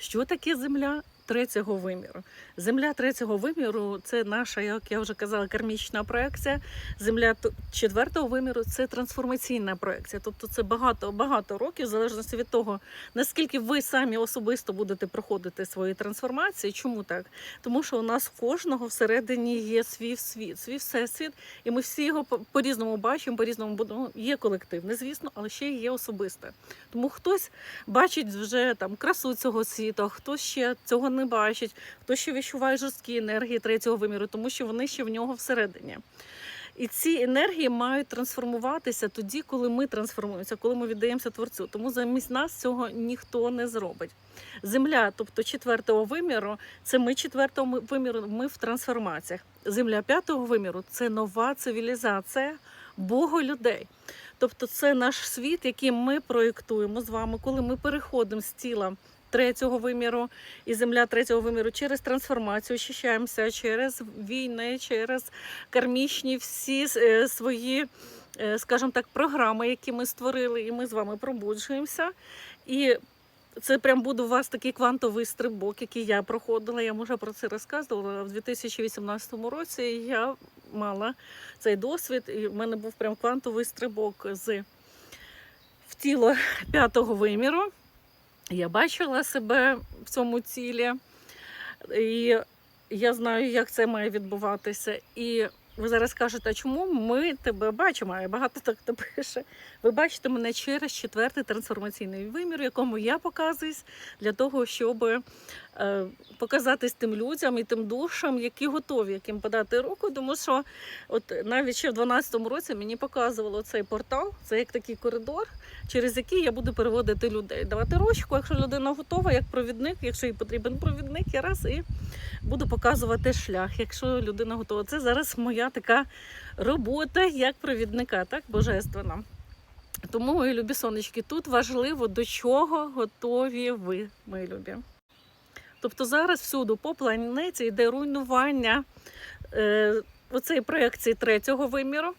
Що таке земля третього виміру? Земля третього виміру це наша, як я вже казала, кармічна проекція. Земля четвертого виміру це трансформаційна проекція. Тобто це багато багато років, в залежності від того, наскільки ви самі особисто будете проходити свої трансформації. Чому так? Тому що у нас в кожного всередині є свій світ, свій всесвіт, і ми всі його по- по-різному бачимо, по-різному будемо. Є колективне, звісно, але ще є особисте. Тому хтось бачить вже там красу цього світу, хтось ще цього не бачить, хтось ще відчуває жорсткі енергії третього виміру, тому що вони ще в нього всередині. І ці енергії мають трансформуватися тоді, коли ми трансформуємося, коли ми віддаємося творцю. Тому замість нас цього ніхто не зробить. Земля, тобто четвертого виміру, це ми четвертого виміру, ми в трансформаціях. Земля п'ятого виміру це нова цивілізація Бога людей. Тобто це наш світ, який ми проєктуємо з вами, коли ми переходимо з тіла третього виміру і земля третього виміру через трансформацію, очищаємося через війни, через кармічні всі е, свої, е, скажімо так, програми, які ми створили, і ми з вами пробуджуємося. І це прям буде у вас такий квантовий стрибок, який я проходила. Я вже про це розказувала. В 2018 році я мала цей досвід, і в мене був прям квантовий стрибок з в тіло п'ятого виміру. Я бачила себе в цьому цілі, і я знаю, як це має відбуватися. І ви зараз кажете, а чому ми тебе бачимо? А багато так то пише. Ви бачите мене через четвертий трансформаційний вимір, якому я показуюсь для того, щоб е, показатись тим людям і тим душам, які готові яким подати руку. Тому що от навіть ще в 12-му році мені показувало цей портал, це як такий коридор, через який я буду переводити людей. Давати ручку, якщо людина готова, як провідник, якщо їй потрібен провідник, я раз і буду показувати шлях, якщо людина готова. Це зараз моя така робота як провідника, так, божественна. Тому, мої любі сонечки, тут важливо, до чого готові ви, мої любі. Тобто зараз всюди по планеті йде руйнування е, оцеї проекції третього виміру.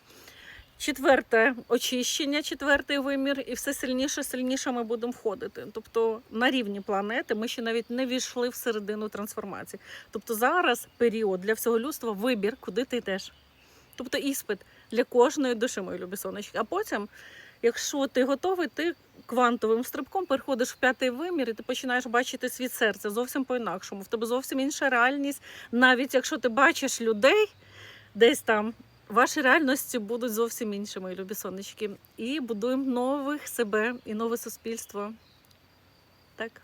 Четверте очищення, четвертий вимір, і все сильніше, сильніше ми будемо входити. Тобто на рівні планети ми ще навіть не війшли в середину трансформації. Тобто зараз період для всього людства вибір, куди ти йдеш. Тобто іспит для кожної душі, мої любі сонечки. А потім, якщо ти готовий, ти квантовим стрибком переходиш в п'ятий вимір, і ти починаєш бачити світ серця зовсім по-інакшому. В тебе зовсім інша реальність. Навіть якщо ти бачиш людей десь там, ваші реальності будуть зовсім іншими, любі сонечки. І будуємо нових себе і нове суспільство. Так.